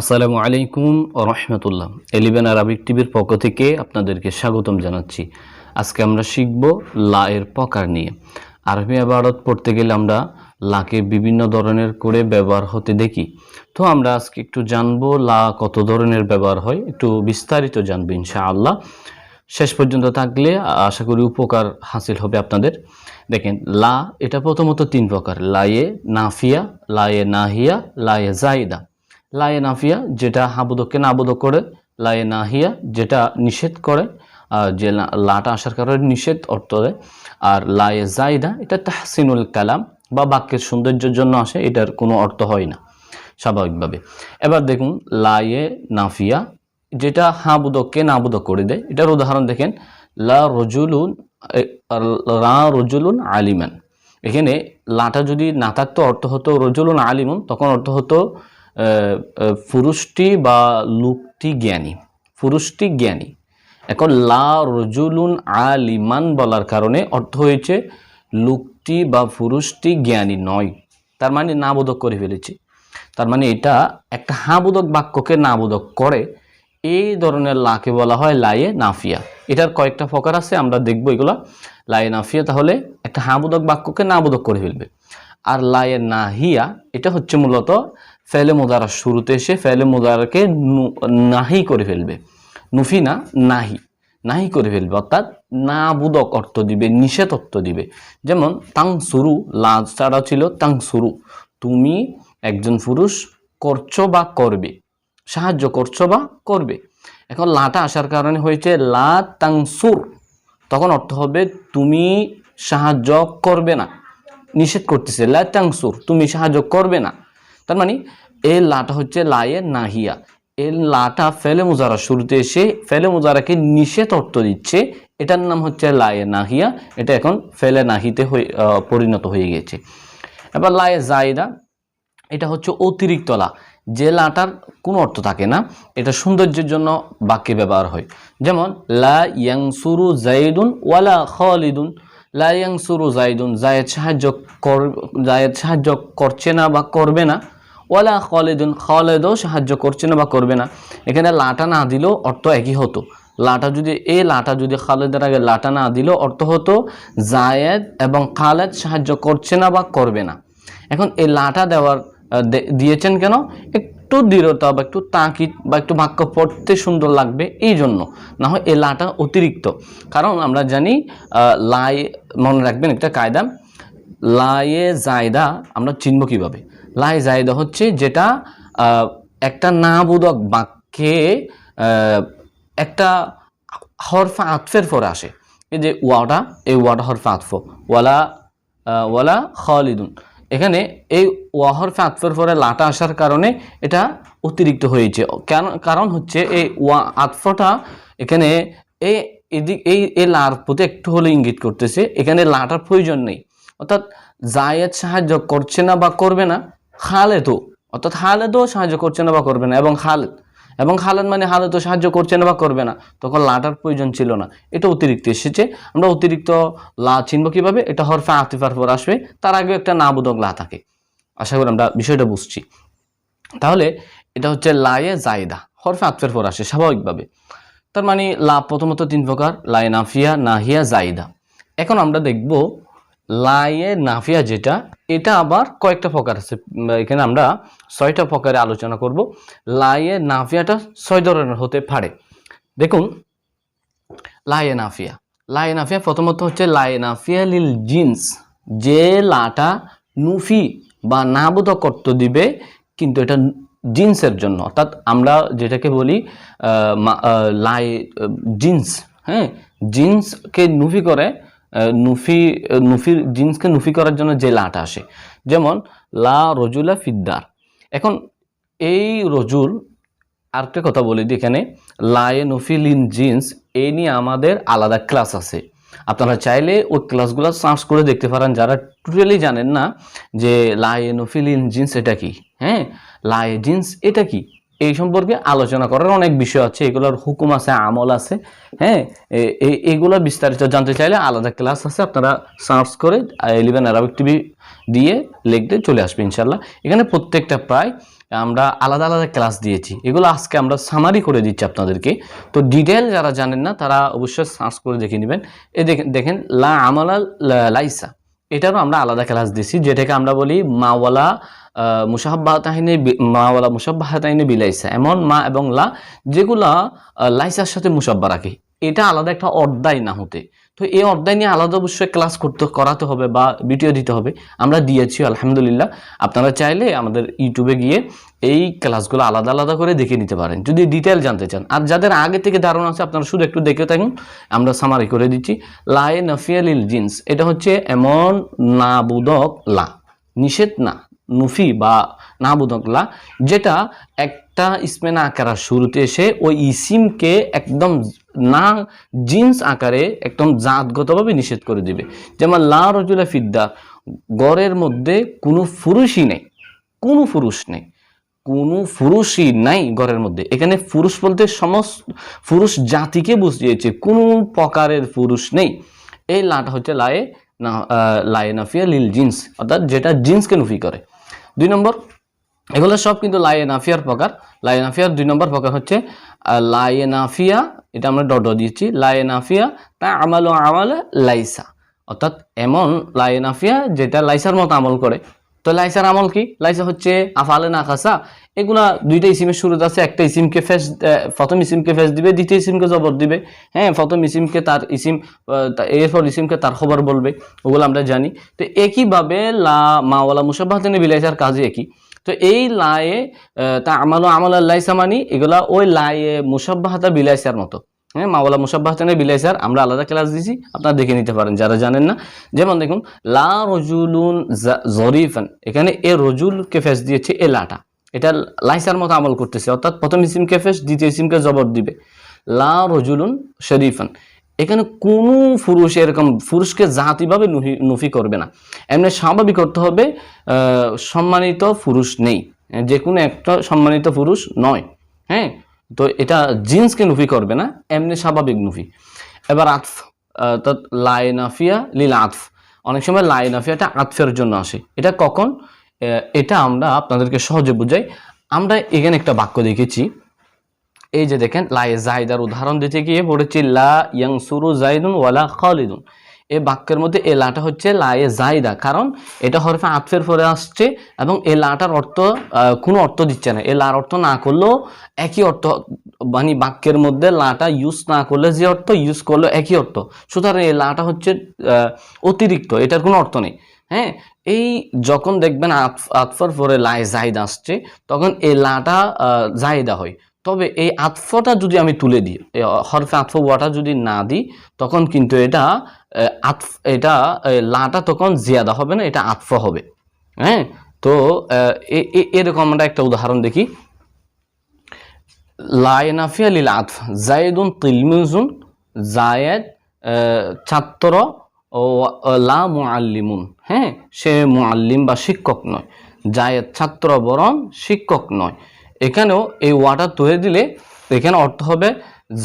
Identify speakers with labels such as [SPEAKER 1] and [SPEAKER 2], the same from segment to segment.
[SPEAKER 1] আসসালামু আলাইকুম ও রহমতুল্লাহ। Eleven Arabic টিভির পক্ষ থেকে আপনাদেরকে স্বাগতম জানাচ্ছি। আজকে আমরা শিখব লা এর প্রকার নিয়ে। আরবি আবারত পড়তে গেলে আমরা লাকে বিভিন্ন ধরনের করে ব্যবহার হতে দেখি। তো আমরা আজকে একটু জানব লা কত ধরনের ব্যবহার হয়, একটু বিস্তারিত জানব ইনশাআল্লাহ। শেষ পর্যন্ত থাকলে আশা করি উপকার হাসিল হবে আপনাদের। দেখেন, লা এটা প্রথমত তিন প্রকার লায়ে নাফিয়া লায়ে নাহিয়া লায়ে জাইদা লায়ে নাফিয়া যেটা হাবুদককে নাবুদক করে লায়ে নাহিয়া যেটা নিষেধ করে যে লাটা আসার কারণে নিষেধ অর্থ দেয়। আর লায়ে জাইদা এটা তাহসিনুল কালাম বা বাক্যের সৌন্দর্যের জন্য আসে, এটার কোনো অর্থ হয় না, স্বাভাবিকভাবে। এবার দেখুন লায়ে নাফিয়া যেটা হাবুদককে নাবুদক করে দেয়, এটার উদাহরণ দেখেন, লা রজুলুন রা রজুলুন আলিমান। এখানে লাটা যদি না থাকতো, অর্থ হতো রজুলুন আলিমুন, তখন অর্থ হতো পুরুষটি বা লোকটি জ্ঞানী। পুরুষটি জ্ঞানী। এখন, লা রজুলুন আলিমান বলার কারণে অর্থ হয়েছে লোকটি বা পুরুষটি জ্ঞানী নয়। তার মানে নাবোধক করে ফেলেছি। তার মানে এটা একটা হাবোধক বাক্যকে নাবোধক করে। এই ধরনের লাকে বলা হয় লায়ে নাফিয়া। এটার কয়েকটা প্রকার আছে, আমরা দেখব এগুলা। লায়ে নাফিয়া তাহলে একটা হাবোধক বাক্যকে নাবোধক করে ফেলবে। আর লায়ে নাহিয়া, এটা হচ্ছে মূলত ফেলে মোদারার শুরুতে এসে ফেলে মোদারাকে নাহি করে ফেলবে। নুফি না, নাহি। নাহি করে ফেলবে, অর্থাৎ না বুদক অর্থ দিবে, নিষেধ অর্থ দিবে। যেমন তাং সুরু লাজ ছাড়া ছিল তাং সুরু তুমি একজন পুরুষ, করছ বা করবে? সাহায্য করছ বা করবে? এখন লাটা আসার কারণে হয়েছে লা তাং সুর তখন অর্থ হবে, তুমি সাহায্য করবে না। নিষেধ করতেছে, লা তাং সুর তুমি সাহায্য করবে না। তার মানে এ লাটা হচ্ছে লায়ে নাহিয়া। এই লাটা ফেলে মুজারা, শুরুতে এসে ফেলে মুজারাকে নিষেধ অর্থ দিচ্ছে। এটার নাম হচ্ছে লায়ে নাহিয়া। এটা এখন ফেলে নাহিতে হয়ে পরিণত হয়ে গেছে। এবার লায়ে জায়দা, এটা হচ্ছে অতিরিক্ত লা। যে লাটার কোনো অর্থ থাকে না, এটা সৌন্দর্যের জন্য বাক্যে ব্যবহার হয়। যেমন, লা ইয়াংসুরু জাইদুন ওয়ালা খালিদুন। লা ইয়াংসুরু জাইদুন জায়েদ সাহায্য কর, জায়েদ সাহায্য করছে না বা করবে না। ওয়ালা খালিদুন, খালেদও সাহায্য করছে না বা করবে না। এখানে লাটা না দিলেও অর্থ একই হতো। লাটা যদি এ লাটা যদি খালেদের আগে লাটা না দিলেও অর্থ হতো, জায়েদ এবং খালেদ সাহায্য করছে না বা করবে না। এখন এই লাটা দেওয়ার দিয়েছেন কেন? একটু দৃঢ়তা বা একটু তাকিদ বা একটু বাক্য পড়তে সুন্দর লাগবে এই জন্য। না হয় এ লাটা অতিরিক্ত। কারণ আমরা জানি লাই, মনে রাখবেন একটা কায়দা, লায়ে জায়দা আমরা চিনব কীভাবে? লাই জায়দা হচ্ছে যেটা একটা নাবোধক বাক্যে একটা হরফা আতফের পরে আসে। এই যে ওয়াটা, এই ওয়াটা হরফা আতফ। ওয়ালা ওয়ালা খালিদুন। এখানে এই ওয়া ওয়াহর আতফের পরে লাটা আসার কারণে এটা অতিরিক্ত হয়েছে। কেন, কারণ হচ্ছে এই ওয়া আতফটা এখানে এই এদিক, এই এই লার প্রতি একটু হলে ইঙ্গিত করতেছে। এখানে লাটার প্রয়োজন নেই। অর্থাৎ জায়েদ সাহায্য করছে না বা করবে না খালেদও অর্থাৎ খালেদও সাহায্য করছে না বা করবে না, এবং খালেদ এবং খালেদ মানে হালেদও সাহায্য করছে না বা করবে না, তখন লাটার প্রয়োজন ছিল না। এটা অতিরিক্ত এসেছে। আমরা অতিরিক্ত লা চিনব কীভাবে? এটা হরফে আতিফার পর আসবে। তার আগে একটা নাবোধক লা থাকে। আশা করি আমরা বিষয়টা বুঝছি। তাহলে এটা হচ্ছে লায়ে জায়দা। হরফে আতফের পর আসে, স্বাভাবিকভাবে। তার মানে লা প্রথমত তিন প্রকার, লায়ে নাফিয়া, নাহিয়া জাইদা এখন আমরা দেখব লায়ে নাফিয়া যেটা, এটা আবার কয়েকটা প্রকার আছে। এখানে আমরা ছয়টা প্রকারে আলোচনা করব। লায়ে নাফিয়াটা ছয় ধরনের হতে পারে। দেখুন লায়ে নাফিয়া লায়ে নাফিয়া প্রথমত হচ্ছে লায়ে নাফিয়া লিল জিন্স যে লাটা নুফি বা নাবোধক অর্থ দিবে, কিন্তু এটা জিন্সের জন্য। অর্থাৎ আমরা যেটাকে বলি লাই জিন্স হ্যাঁ? জিন্সকে নুফি করে নুফি নুফির জিন্সকে নুফি করার জন্য যে লাটা আসে। যেমন, লা রজুলা ফিদ্দার। এখন, এই রজুল, আরেকটা কথা বলি এখানে, লায়ে নফিলিন জিন্স এই নিয়ে আমাদের আলাদা ক্লাস আছে। আপনারা চাইলে ওই ক্লাসগুলো সার্চ করে দেখতে পারেন। যারা টোটালি জানেন না যে লায়ে নফিলিন জিন্স এটা কি? হ্যাঁ? লায়ে জিন্স এটা কি? এই সম্পর্কে আলোচনা করার অনেক বিষয় আছে, এগুলোর হুকুম আছে, আমল আছে হ্যাঁ? এগুলো বিস্তারিত জানতে চাইলে আলাদা ক্লাস আছে, আপনারা সার্চ করে ইলেভেন আরবিক টিভি দিয়ে লিখতে চলে আসবে ইনশাল্লাহ এখানে প্রত্যেকটা প্রায় আমরা আলাদা আলাদা ক্লাস দিয়েছি। এগুলো আজকে আমরা সামারি করে দিচ্ছি আপনাদেরকে। তো ডিটেল যারা জানেন না, তারা অবশ্যই সার্চ করে দেখে নেবেন। এ দেখেন দেখেন, লা আমালা লাইসা। এটারও আমরা আলাদা ক্লাস দিয়েছি, যেটাকে আমরা বলি মাওয়ালা মুসাহাবাহাতাহিনে মাওয়ালা মুসাব্বাহাতাহিনে বিলাইসা। এমন মা এবং লা, যেগুলা লাইসার সাথে মুসাব্বা রাখে। এটা আলাদা একটা অর্দায় না হতে। তো এই অধ্যায় নিয়ে আলাদা অবশ্যই ক্লাস করতে, করাতে হবে বা ভিডিও দিতে হবে। আমরা দিয়েছি, আলহামদুলিল্লাহ। আপনারা চাইলে আমাদের ইউটিউবে গিয়ে এই ক্লাসগুলো আলাদা আলাদা করে দেখে নিতে পারেন। যদি ডিটেল জানতে চান। আর যাদের আগে থেকে ধারণা আছে, আপনারা শুধু একটু দেখে থাকুন। আমরা সামারি করে দিচ্ছি। লায়ে নফিয়ালিল জিন্স। এটা হচ্ছে এমন নাবুদক লা। নিষেধ না। নুফি বা নাবুদক লা যেটা একটা ইসমেনা আকারের শুরুতে এসে ওই ইসিমকে একদম না জিন্স আকারে একদম জাতগতভাবে নিষেধ করে দিবে। যেমন, লা রজুলা ফিদ্দা, গড়ের মধ্যে কোনো পুরুষই নেই, কোনো পুরুষ নেই, কোনো পুরুষই নাই ঘরের মধ্যে। এখানে পুরুষ বলতে সমস্ত, পুরুষ জাতিকে বুঝিয়েছে, কোনো প্রকারের পুরুষ নেই। এই লাটা হচ্ছে লায়ে না লায়ে নাফিয়া লিল জিন্স, অর্থাৎ যেটা জিন্সকে নুফি করে। দুই নম্বর, এগুলো সব কিন্তু লায়ে নাফিয়ার প্রকার। লাইন নাফিয়ার দুই নম্বর প্রকার হচ্ছে লায়ে এটা আমরা ডট দিয়েছি। লায়ে আফিয়া তা আমাল ও আমাল লাইসা অর্থাৎ এমন লায়ে নাফিয়া যেটা লাইসার মতো আমল করে। তো লাইসার আমল কি? লাইসা হচ্ছে আফালে না খাসা এগুলা দুইটা ইসিমের শুরুতে আছে একটা ইসিমকে ফেস প্রথম ইসিমকে ফেস দিবে, দ্বিতীয় ইসিমকে জবর দিবে। হ্যাঁ প্রথম ইসিমকে তার ইসিম এরপর ইসিমকে তার খবর বলবে, ওগুলো আমরা জানি। তো একইভাবে লা মাওয়ালা মুসাবাহতিনে বিলাইসার কাজে একই। তো এই লায়ে তা আমালো আমল আল্লাহ সামানি এগুলা ওই লায়ে মুসাব্বাহাতা বিলাইসার মতো। হ্যাঁ মাওয়ালা মুসাব্বাহতানে বিলাইসার, আমরা আলাদা ক্লাস দিয়েছি আপনারা দেখে নিতে পারেন, যারা জানেন না। যেমন দেখুন, লা রজুলুন জরিফান, এখানে এ রজুলকে ফেস দিয়েছে, এ লাটা। এটা লাইসার মতো আমল করতেছে। অর্থাৎ প্রথম ইসিমকে ফেস দ্বিতীয় ইসিমকে জবর দিবে। লা রজুলুন শরীফান। এখানে কোনো পুরুষ এরকম, পুরুষকে জাতিভাবে নুফি করবে না। এমনি স্বাভাবিক করতে হবে সম্মানিত পুরুষ নেই। যে কোনো একটা সম্মানিত পুরুষ নয়। হ্যাঁ? তো এটা জিন্সকে নুফি করবে না, এমনি স্বাভাবিক নুফি। এবার আতফ অর্থাৎ লাইনাফিয়া লিল আতফ। অনেক সময় লাইনাফিয়াটা আতফের জন্য আসে। এটা কখন? এটা আমরা আপনাদেরকে সহজে বুঝাই। আমরা এখানে একটা বাক্য দেখেছি। এই যে দেখেন, লাই জাহিদার উদাহরণ দিতে গিয়ে পড়েছি, লা ইয়াংসুরু জাইদুন ওয়ালা খালিদুন। এই বাক্যের মধ্যে এ লাটা হচ্ছে লায়ে জাইদা, কারণ এটা হরফে আতফের পরে আসছে এবং এ লাটার অর্থ কোনো অর্থ দিচ্ছে না। এ লার অর্থ না করলেও একই অর্থ মানে বাক্যের মধ্যে লাটা ইউজ না করলে যে অর্থ, ইউজ করলেও একই অর্থ। সুতরাং এ লাটা হচ্ছে অতিরিক্ত, এটার কোনো অর্থ নেই। হ্যাঁ এই যখন দেখবেন আতফ- আতফার পরে লাই জাহিদ আসছে, তখন এই লাটা জাহিদা হয়। তবে এই আতফটা যদি আমি তুলে দিই হরফে আতফ ওয়াটা যদি না দিই, তখন কিন্তু এটা আতফ এটা লাটা তখন জিয়াদা হবে না, এটা আতফ হবে। হ্যাঁ তো এরকম আমরা একটা উদাহরণ দেখি। লায়নাফিয়া লিল আতফ জায়েদুন তিলমিজুন জায়েদ ছাত্র লা মুআল্লিমুন। হ্যাঁ সে মুআল্লিম বা শিক্ষক নয়, জায়েদ ছাত্র বরং শিক্ষক নয়। এখানেও এই ওয়াটার তুলে দিলে এখানে অর্থ হবে,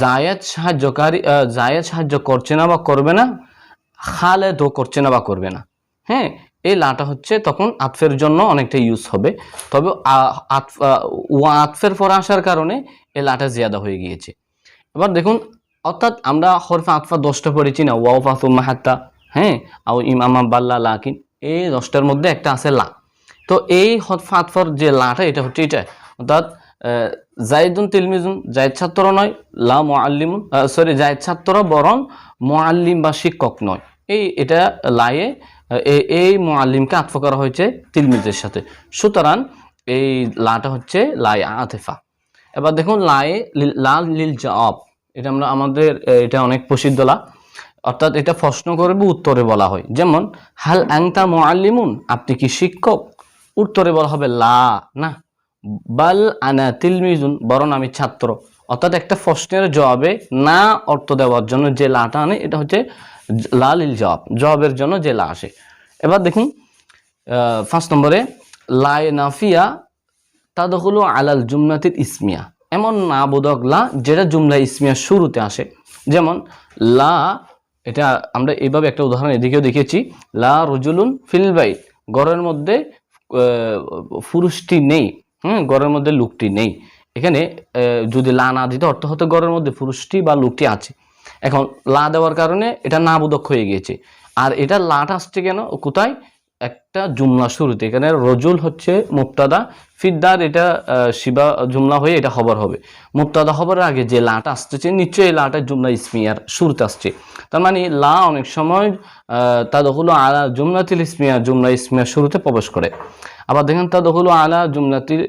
[SPEAKER 1] জায়েদ সাহায্যকারী জায়েদ সাহায্য করছে না বা করবে না খালে খালেদও করছে না বা করবে না। হ্যাঁ এই লাটা হচ্ছে তখন আতফের জন্য অনেকটা ইউজ হবে। তবে ওয়া আতফের পরে আসার কারণে এই লাটা জিয়াদা হয়ে গিয়েছে। এবার দেখুন, অর্থাৎ আমরা হরফে আতফা দশটা পড়েছি না, ওয়াও ফাতুম্মা হাত্তা। হ্যাঁ আও ইমামা বাল্লা লাকিন এই দশটার মধ্যে একটা আছে লা। তো এই হরফে যে লাটা এটা হচ্ছে এটা। অর্থাৎ আহ, জাইদুন তিলমিজুন জায়দ ছাত্র নয় লা মোয়াল্লিমুন সরি জায়দ ছাত্র বরং মোয়াল্লিম বা শিক্ষক নয়। এই এটা লায়ে এই মোয়াল্লিমকে আতফ করা হয়েছে তিলমিজের সাথে। সুতরাং এই লাটা হচ্ছে লাই আতেফা। এবার দেখুন লায়ে লাল লিল জব এটা আমরা আমাদের এটা অনেক প্রসিদ্ধ লা। অর্থাৎ এটা প্রশ্ন করবে উত্তরে বলা হয়। যেমন, হাল অ্যাংতা মোয়াল্লিমুন আপনি কি শিক্ষক? উত্তরে বলা হবে, লা। না। বাল আনা তিলমিজুন বরং আমি ছাত্র। অর্থাৎ একটা প্রশ্নের জবাবে না অর্থ দেওয়ার জন্য যে লাটা আনে, এটা হচ্ছে লাল ইল জবাব। জবাবের জন্য যে লা আসে। এবার দেখুন ফার্স্ট নম্বরে, লাই নাফিয়া তাদখুলু আলাল জুমনাতির ইসমিয়া। এমন না বোধক লা, যেটা জুমলা ইসমিয়া শুরুতে আসে। যেমন, লা এটা আমরা এভাবে একটা উদাহরণ এদিকেও দেখেছি লা রুজুলুন ফিল বাইট ঘরের মধ্যে পুরুষটি নেই, হুম গড়ের মধ্যে লুকটি নেই। এখানে যদি লা না দিতে, অর্থ হতো গড়ের মধ্যে পুরুষটি বা লুকটি আছে। এখন, লা দেওয়ার কারণে এটা না বোধক হয়ে গিয়েছে। আর এটা লাটা আসছে কেন? কোথায়? একটা জুমলা শুরুতে। এখানে রজুল হচ্ছে মুক্তাদা ফিদ্দার এটা শিবা জুমলা হয়ে এটা খবর হবে। মুক্তাদা খবরের আগে যে লাটা আসতেছে, নিশ্চয়ই এই লাটা জুমলা ইসমিয়ার শুরুতে আসছে। তার মানে লা অনেক সময় তা হলো আলা জুমলাতিল ইসমিয়া, জুমলা ইসমিয়ার শুরুতে প্রবেশ করে। আবার দেখেন তা হলো আলা জুমলাতির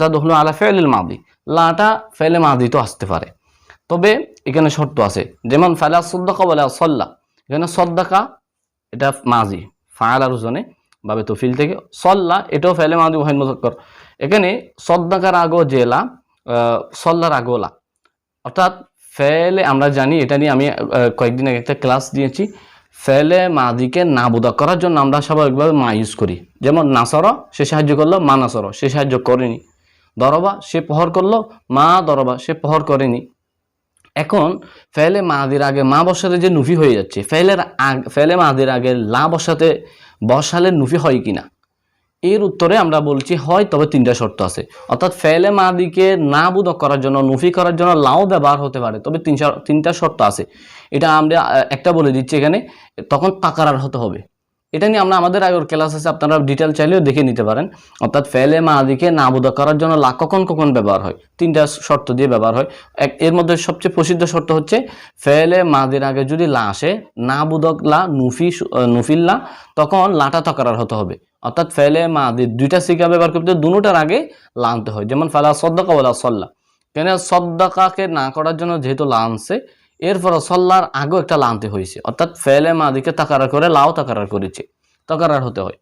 [SPEAKER 1] তা হলো আলা ফেলিল মাদি। লাটা ফেলে মাদি তো আসতে পারে। তবে এখানে শর্ত আছে। যেমন ফালা সদ্দাকা বলে সল্লা। এখানে সদ্দাকা এটা মাজি। ফায়ালার ওজনে বাবে তফিল থেকে। সল্লা, এটাও ফেলে মাদি ওহাইন মুজাক্কর। এখানে সদ্দাকার আগো জেলা সল্লার আগোলা। অর্থাৎ ফেলে আমরা জানি, এটা নিয়ে আমি কয়েকদিন আগে একটা ক্লাস দিয়েছি ফেলে মাদিকে নাবুদা করার জন্য আমরা স্বাভাবিকভাবে মা ইউজ করি। যেমন নাসর, সে সাহায্য করল, মা নাসর, সে সাহায্য করেনি। দরবা, সে প্রহর করল, মা দরবা, সে প্রহর করেনি। এখন ফেলে মাদির আগে মা বসাতে যে নুফি হয়ে যাচ্ছে ফেলের আগ ফেলে মাদির আগে লা বসাতে, বসালে নুফি হয় কি না এর উত্তরে আমরা বলছি হয়, তবে তিনটা শর্ত আছে। অর্থাৎ ফেলে মাদিকে না বুদক করার জন্য, নুফি করার জন্য লাও ব্যবহার হতে পারে, তবে তিন চার- তিনটা শর্ত আছে। এটা আমরা একটা বলে দিচ্ছি এখানে, তখন তাকারার হতে হবে। এটা নিয়ে আমরা আমাদের আগের ক্লাস আছে আপনারা ডিটেল চাইলেও দেখে নিতে পারেন। অর্থাৎ ফেলে মাদিকে না বুদক করার জন্য লা কখন কখন ব্যবহার হয়? তিনটা শর্ত দিয়ে ব্যবহার হয়। এক এর মধ্যে সবচেয়ে প্রসিদ্ধ শর্ত হচ্ছে ফেলে মাদির আগে যদি লা আসে না বুদক লা নুফি সু- আহ, নুফিল লা তখন লাটা তকরার হতে হবে। অর্থাৎ ফেলে মাদির দুইটা সিগা ব্যবহার করতে দুটার আগে লা আনতে হয়। যেমন ফেলা সদ্দাকা বলা সল্লা। কেন সদ্দাকাকে না করার জন্য যেহেতু লা আনছে এরপর সল্লার আগেও একটা লা আনতে হয়েছে। অর্থাৎ ফেলে মাদিকে তাকারা করে, লাও তাকারার করেছে। তকারার হতে হয়।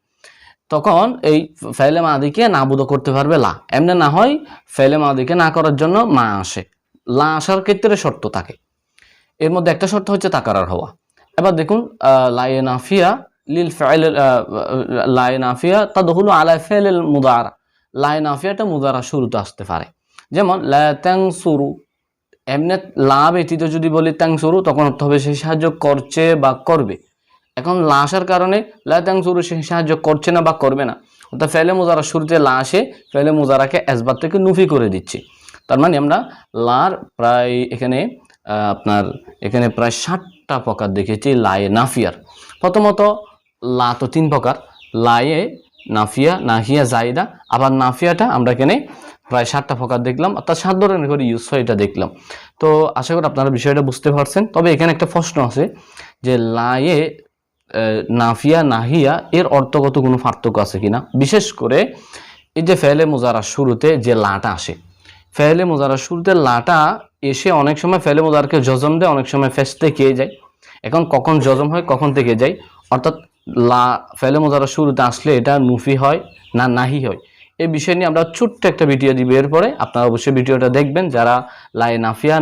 [SPEAKER 1] তখন এই ফেলে মাদিকে নাবুদ করতে পারবে লা। এমনি না হয় ফেলে মাদিকে না করার জন্য মা আসে। লা আসার ক্ষেত্রে শর্ত থাকে। এর মধ্যে একটা শর্ত হচ্ছে তাকারার হওয়া। এবার দেখুন লায়ে নাফিয়া লিল ফেল লায়ে নাফিয়া তা দহুল আলা ফেল মুদারা। লায়ে নাফিয়াটা মুদারা শুরুতে আসতে পারে। যেমন, লা ত্যাং সুরু এমনি লা ব্যতীত যদি বলি ত্যাং সুরু, তখন অর্থ হবে সে সাহায্য করছে বা করবে। এখন লা আসার কারণে লা ত্যাং সুরু সে সাহায্য করছে না বা করবে না। অর্থাৎ ফেলে মুজারা শুরুতে লা আসে ফেলে মুজারাকে এসবার থেকে নুফি করে দিচ্ছি। তার মানে আমরা লার প্রায় এখানে আপনার এখানে প্রায় ষাটটা প্রকার দেখেছি লায়ে নাফিয়ার। প্রথমত, লা তো তিন প্রকার। লায়ে নাফিয়া, নাহিয়া জাইদা আবার নাফিয়াটা আমরা এখানে প্রায় সাতটা প্রকার দেখলাম, অর্থাৎ সাত ধরনের করে ইউজ হয় এটা দেখলাম। তো আশা করি আপনারা বিষয়টা বুঝতে পারছেন। তবে এখানে একটা প্রশ্ন আছে যে লায়ে নাফিয়া, নাহিয়া, এর অর্থগত কোনো পার্থক্য আছে কিনা? বিশেষ করে এই যে ফেলে মোজারা শুরুতে যে লাটা আসে। ফেলে মোজারা শুরুতে লাটা এসে অনেক সময় ফেলে মোজারকে জজম দেয়, অনেক সময় ফেসতে কে যায়। এখন কখন জজম হয়, কখন থেকে যায়? অর্থাৎ লা, ফেলে মোজারা শুরুতে আসলে এটা নুফি হয় না নাহি হয়। এই বিষয় নিয়ে আমরা ছোট্ট একটা ভিডিও দিব। এরপরে আপনারা অবশ্যই ভিডিওটা দেখবেন যারা লাই নাফিয়া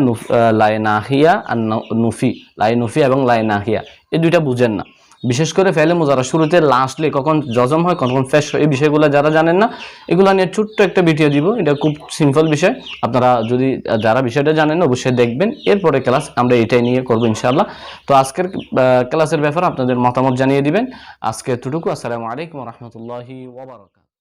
[SPEAKER 1] লাই নাহিয়া আর নুফি, লাই নুফি এবং লাই নাহিয়া, এই দুইটা বুঝেন না। বিশেষ করে ফেলে মোজারা শুরুতে লাস্টলে কখন জজম হয়, কখন ফেস হয়, এই বিষয়গুলো যারা জানেন না, এগুলো নিয়ে ছোট্ট একটা ভিডিও দিব। এটা খুব সিম্পল বিষয়। আপনারা যদি যারা বিষয়টা জানেন না অবশ্যই দেখবেন। এরপরে ক্লাস আমরা এটাই নিয়ে করব ইনশাআল্লাহ। তো আজকের ক্লাসের ব্যাপারে আপনাদের মতামত জানিয়ে দিবেন। আজকে এতটুকু। আসসালামু আলাইকুম রহমতুল্লাহি ওবরাকাত